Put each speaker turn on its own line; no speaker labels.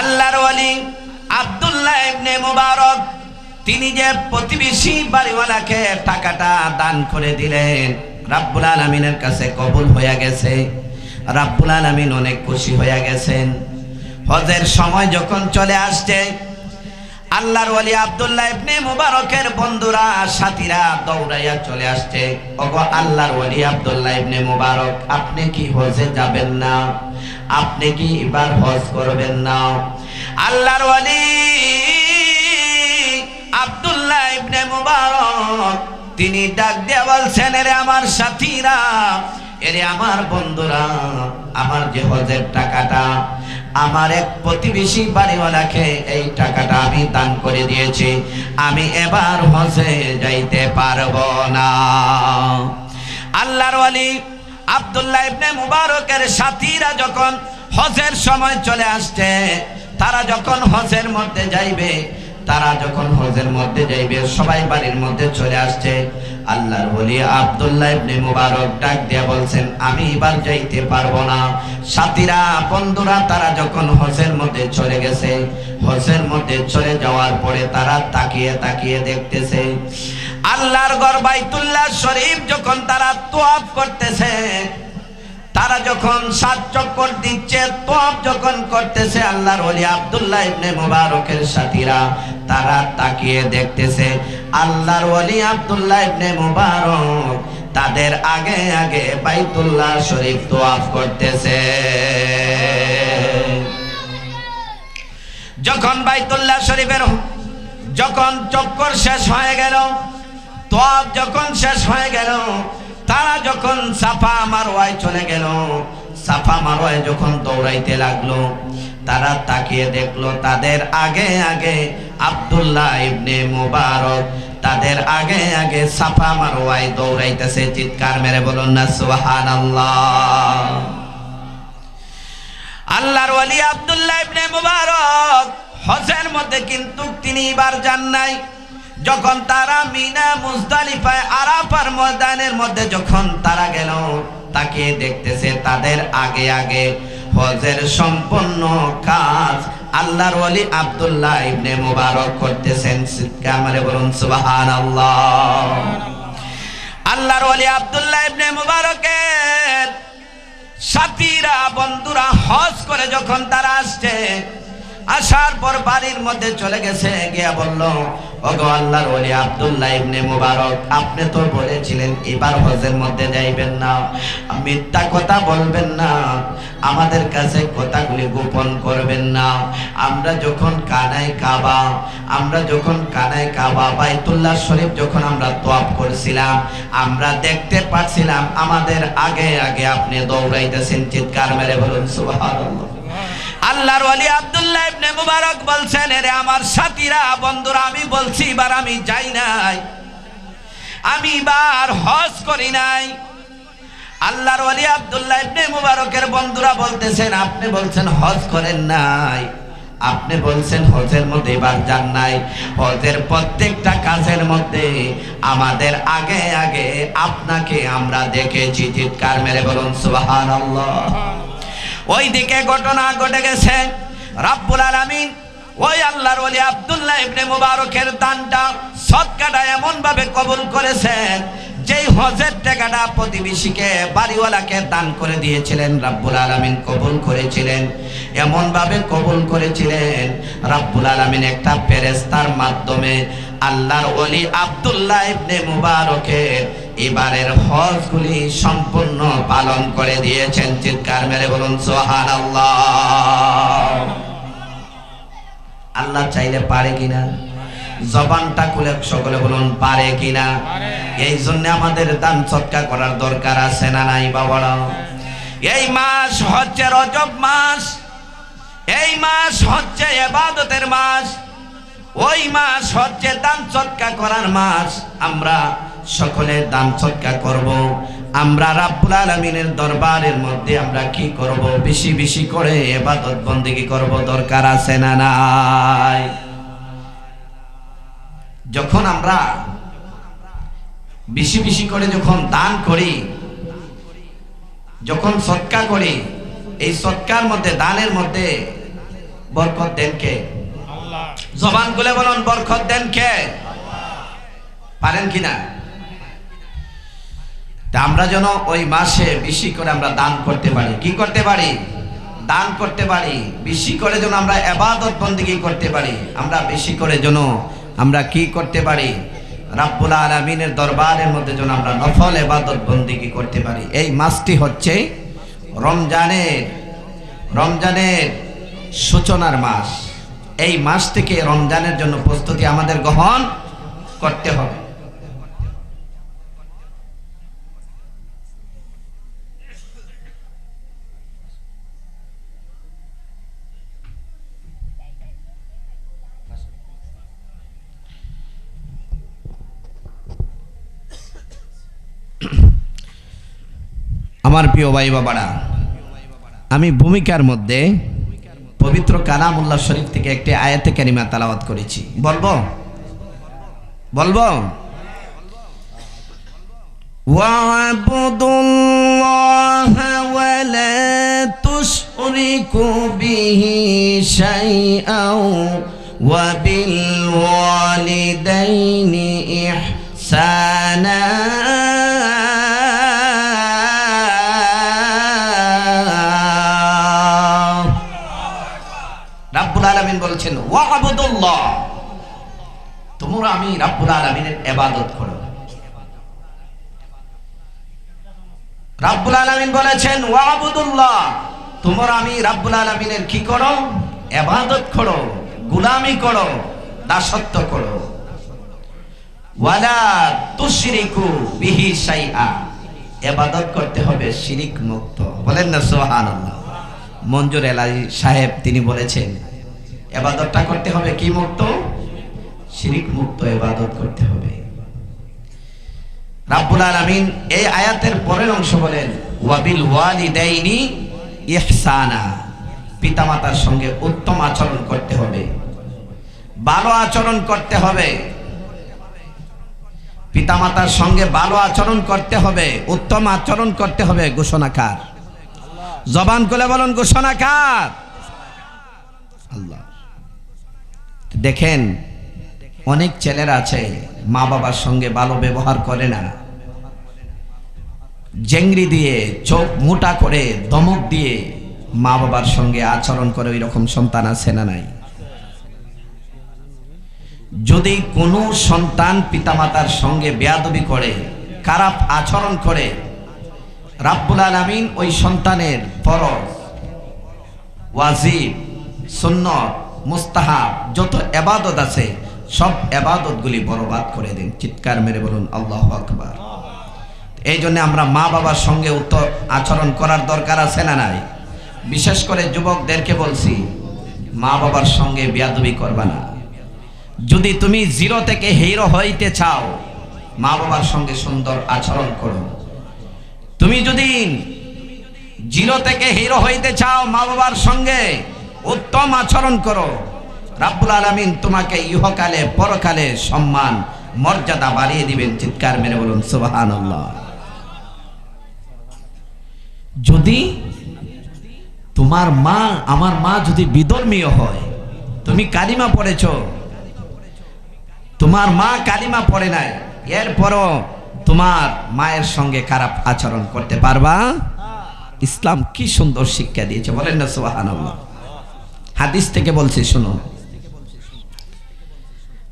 আল্লাহর ওয়ালি আব্দুল্লাহ ইবনে মুবারক, তিনি যে প্রতিবেশী বাড়িওয়ালাকে টাকাটা দান করে দিলেন, রাব্বুল আলামিনের কাছে কবুল হয়ে গেছে। রাব্বুল আলামিন অনেক খুশি হয়ে গেছেন। হজের সময় যখন চলে আসছে আল্লাহর ওয়ালি আব্দুল্লাহ ইবনে মুবারকের বন্ধুরা, সাথীরা দৌড়াইয়া চলে আসছে। ওগো আল্লাহর ওয়ালি আব্দুল্লাহ ইবনে মুবারক, আপনি কি হজে যাবেন না? আপনি কি এবার হজ করবেন না? আল্লাহর ওয়ালি আব্দুল্লাহ ইবনে মুবারক, তিনি ডাক দিয়ে বলছেন, এরে আমার সাথীরা, এরে আমার বন্ধুরা, আমার যে হজের টাকাটা আমার এক প্রতিবেশী বাড়িওয়ালাকে এই টাকাটা আমি দান করে দিয়েছি। আমি এবার হজে যাইতে পারব না। আল্লাহর আলী আবদুল্লাহ ইবনে মুবারকের সাথীরা যখন হজের সময় চলে আসছে, তারা যখন হজের মধ্যে যাইবে তারা যখন হজের মধ্যে যাইবে, সবাই বাড়ির মধ্যে চলে আসছে। আল্লাহর বলি, আব্দুল্লাহ ইবনে মুবারক ডাক দিয়া বলছেন, আমি এবার যাইতে পারব না। সাথীরা, বন্ধুরা, তারা যখন হজের মধ্যে চলে গেছে, হজের মধ্যে চলে যাওয়ার পরে তারা তাকিয়ে তাকিয়ে দেখতেছে, আল্লাহর গর বাইতুল্লাহ শরীফ যখন তারা তোয়াফ করতেছে তারা যখন সাত চক্কর দিচ্ছে তোয়াফ যখন করতেছে, আল্লাহর ওলি আব্দুল্লাহ ইবনে মুবারকের সাথীরা, তারা তাকিয়ে দেখতেছে, আল্লাহর ওলি আব্দুল্লাহ ইবনে মুবারক তাদের আগে আগে বাইতুল্লাহ শরীফ তোয়াফ করতেছে। যখন বাইতুল্লাহ শরীফের যখন চক্কর শেষ হয়ে গেল তোয়াফ যখন শেষ হয়ে গেল তারা যখন সাফা মারোয়ায় চলে গেল, সাফা মারোয়ায় যখন দৌড়াইতে লাগল, তারা তাকিয়ে দেখল তাদের আগে আগে আব্দুল্লাহ ইবনে মুবারক, তাদের আগে আগে সাফা মারোয়ায় দৌড়াইতেছে। চিৎকার মেরে বলুন না, সুবহানাল্লাহ। আল্লাহর ওয়ালি আব্দুল্লাহ ইবনে মুবারক হজের মধ্যে কিন্তু তিনি এবার যান নাই। যখন তারা মিনা মুজদালিফায় আরাফার ময়দানের মধ্যে যখন তারা গেল, তাকে দেখতেছে তাদের আগে আগে হজের সম্পন্ন কাজ আল্লাহর ওয়ালি আব্দুল্লাহ ইবনে মুবারক করতেছেন। কামারে বলুন, সুবহানাল্লাহ। আল্লাহর ওয়ালি আব্দুল্লাহ ইবনে মুবারকের সাথীরা, বন্ধুরা হজ করে যখন তারা আসছে, আসার পর বাড়ির মধ্যে চলে গেছে, গিয়া বলল এবার না। মিথ্যা কথা বলবেন না, আমাদের কাছে কথাগুলি গোপন করবেন না। আমরা যখন কানায় কাবা, আমরা যখন কানায় কাবা, বাইতুল্লাহ শরীফ যখন আমরা তোয়াব করছিলাম, আমরা দেখতে পাচ্ছিলাম আমাদের আগে আগে আপনি দৌড়াইতেছেন, চিৎকার মেরে বলুন, সুবহানাল্লাহ। আল্লাহর ওয়ালি আব্দুল্লাহ ইবনে মুবারক বলছেন, এরে আমার সাথীরা, বন্ধুরা, আমি বলছি, এবার আমি যাই নাই। আমি এবার হজ করি নাই। আল্লাহর ওয়ালি আব্দুল্লাহ ইবনে মুবারকের বন্ধুরা বলতেছেন, আপনি বলছেন হজ করেন নাই। আপনি বলছেন হজের মধ্যে এবার যান নাই। হজের প্রত্যেকটা কাজের মধ্যে আমাদের আগে আগে আপনাকে আমরা দেখেছি। চিৎকার মেরে বলুন, সুবহানাল্লাহ। ওই দিকে ঘটনা ঘটে গেছে। রাব্বুল আলামিন ওই আল্লাহর ওলি আব্দুল্লাহ ইবনে মুবারকের দানটা সৎকাটা এমন ভাবে কবুল করেছেন যেই হজের টাকাটা প্রতিবেশীকে, বাড়িওয়ালাকে দান করে দিয়েছিলেন, রাব্বুল আলামিন কবুল করেছিলেন। এমন ভাবে কবুল করেছিলেন, রাব্বুল আলামিন একটা ফেরেশতার মাধ্যমে আল্লাহর অলি আব্দুল্লাহ ইবনে মুবারকের এবারের হজগুলি সম্পূর্ণ পালন করে দিয়েছেন। চিৎকার মেরে বলুন সোহান আল্লাহ চাইলে পারে কিনা? জবানটা খুলে সকলে বলুন পারে কিনা? এই জন্য আমাদের দান সৎকা করার দরকার আছে না নাই বাবারা? এই মাস হচ্ছে রজব মাস। এই মাস হচ্ছে এবাদতের মাস। ওই মাস হচ্ছে দান সৎকা করার মাস। আমরা সকলে দান সৎকা করব। আমরা রাব্বুল আলামিনের দরবারের মধ্যে আমরা কি করব? বেশি বেশি করে এবাদত বন্দেগী করব দরকার আছে না নাই? যখন আমরা বেশি বেশি করে যখন দান করি, যখন সৎকা করি, এই সৎকার মধ্যে, দানের মধ্যে বরকত দেন কে? জবান খুলে বলুন, বরকত দেন কে? পারেন কিনা তা আমরা যেন ওই মাসে বেশি করে আমরা দান করতে পারি। কি করতে পারি? দান করতে পারি। বেশি করে যেন আমরা এবাদত বন্দিগি করতে পারি। আমরা বেশি করে যেন আমরা কি করতে পারি? রাব্বুল আলমিনের দরবারের মধ্যে যেন আমরা নফল এবাদত বন্দিগি করতে পারি? এই মাসটি হচ্ছে রমজানের রমজানের সূচনার মাস। এই মাস থেকে রমজানের জন্য প্রস্তুতি আমাদের গ্রহণ করতে হবে। আমার প্রিয় ভাই বাবারা আমি ভূমিকার মধ্যে পবিত্র কালামুল্লাহ শরীফ থেকে একটি আয়াতে কারিমা তালাওয়াত করেছি বলবো বলবো واعبدوا الله ولا تشركوا به شيئا وبالوالدين إحسانا আলামিন বলছেন তোমরা আমি রাব্বুল আলামিনের ইবাদত করো। রাব্বুল আলামিন বলেছেন তোমরা আমি রাব্বুল আলামিনের কি করো? ইবাদত করো, গোলামি করো, দাসত্ব করো। ওয়ালা তুশরিকু বিহি শাইআ। ইবাদত করতে হবে শিরিক মুক্ত। বলেন না মঞ্জুর এলাহি সাহেব তিনি বলেছেন এবাদতটা করতে হবে কি মুক্ত? শিরিক মুক্ত এবাদত করতে হবে। রাব্বুল আলামিন এই আয়াতের পরের অংশ বলেন, ওয়াবিল ওয়ালিদাইনি ইহসানা। পিতামাতার সঙ্গে উত্তম আচরণ করতে হবে। ভালো আচরণ করতে হবে। পিতামাতার সঙ্গে ভালো আচরণ করতে হবে, উত্তম আচরণ করতে হবে। ঘোষণাকার জবান করে বলুন ঘোষণাকার আল্লাহ। দেখেন, অনেক ছেলেরা আছে, মা বাবার সঙ্গে ভালো ব্যবহার করে না। জেংরি দিয়ে, চোখ মোটা করে, দমক দিয়ে মা বাবার সঙ্গে আচরণ করে ওই রকম সন্তান আছে না নাই? যদি কোনো সন্তান পিতামাতার সঙ্গে বেয়াদবি করে, খারাপ আচরণ করে, রাব্বুল আলামিন ওই সন্তানের ফরজ, ওয়াজিব, সুন্নত মুস্তাহাব, যত এবাদত আছে, সব এবাদতগুলি বরবাদ করে দিন। চিৎকার মেরে বলুন, আল্লাহ আকবার। এই জন্য আমরা মা বাবার সঙ্গে উত্তর আচরণ করার দরকার আছে না নাই? বিশেষ করে যুবকদেরকে বলছি, মা বাবার সঙ্গে বেয়াদবি করবা না। যদি তুমি জিরো থেকে হিরো হইতে চাও, মা বাবার সঙ্গে সুন্দর আচরণ করো। তুমি যদি জিরো থেকে হিরো হইতে চাও মা বাবার সঙ্গে উত্তম আচরণ করো। রাব্বুল আলামিন তোমাকে ইহকালে, পরকালে সম্মান, মর্যাদা বাড়িয়ে দিবেন, চিৎকার মেরে বলুন, সুবহানাল্লাহ। যদি তোমার মা, আমার মা যদি বিধর্মীয় হয়, তুমি কালিমা পড়েছ, তোমার মা কালিমা পড়ে নাই, এরপরও তোমার মায়ের সঙ্গে খারাপ আচরণ করতে পারবা? ইসলাম কি সুন্দর শিক্ষা দিয়েছে, বলেন না, সুবহানাল্লাহ। হাদিস থেকে বলছি শুনো।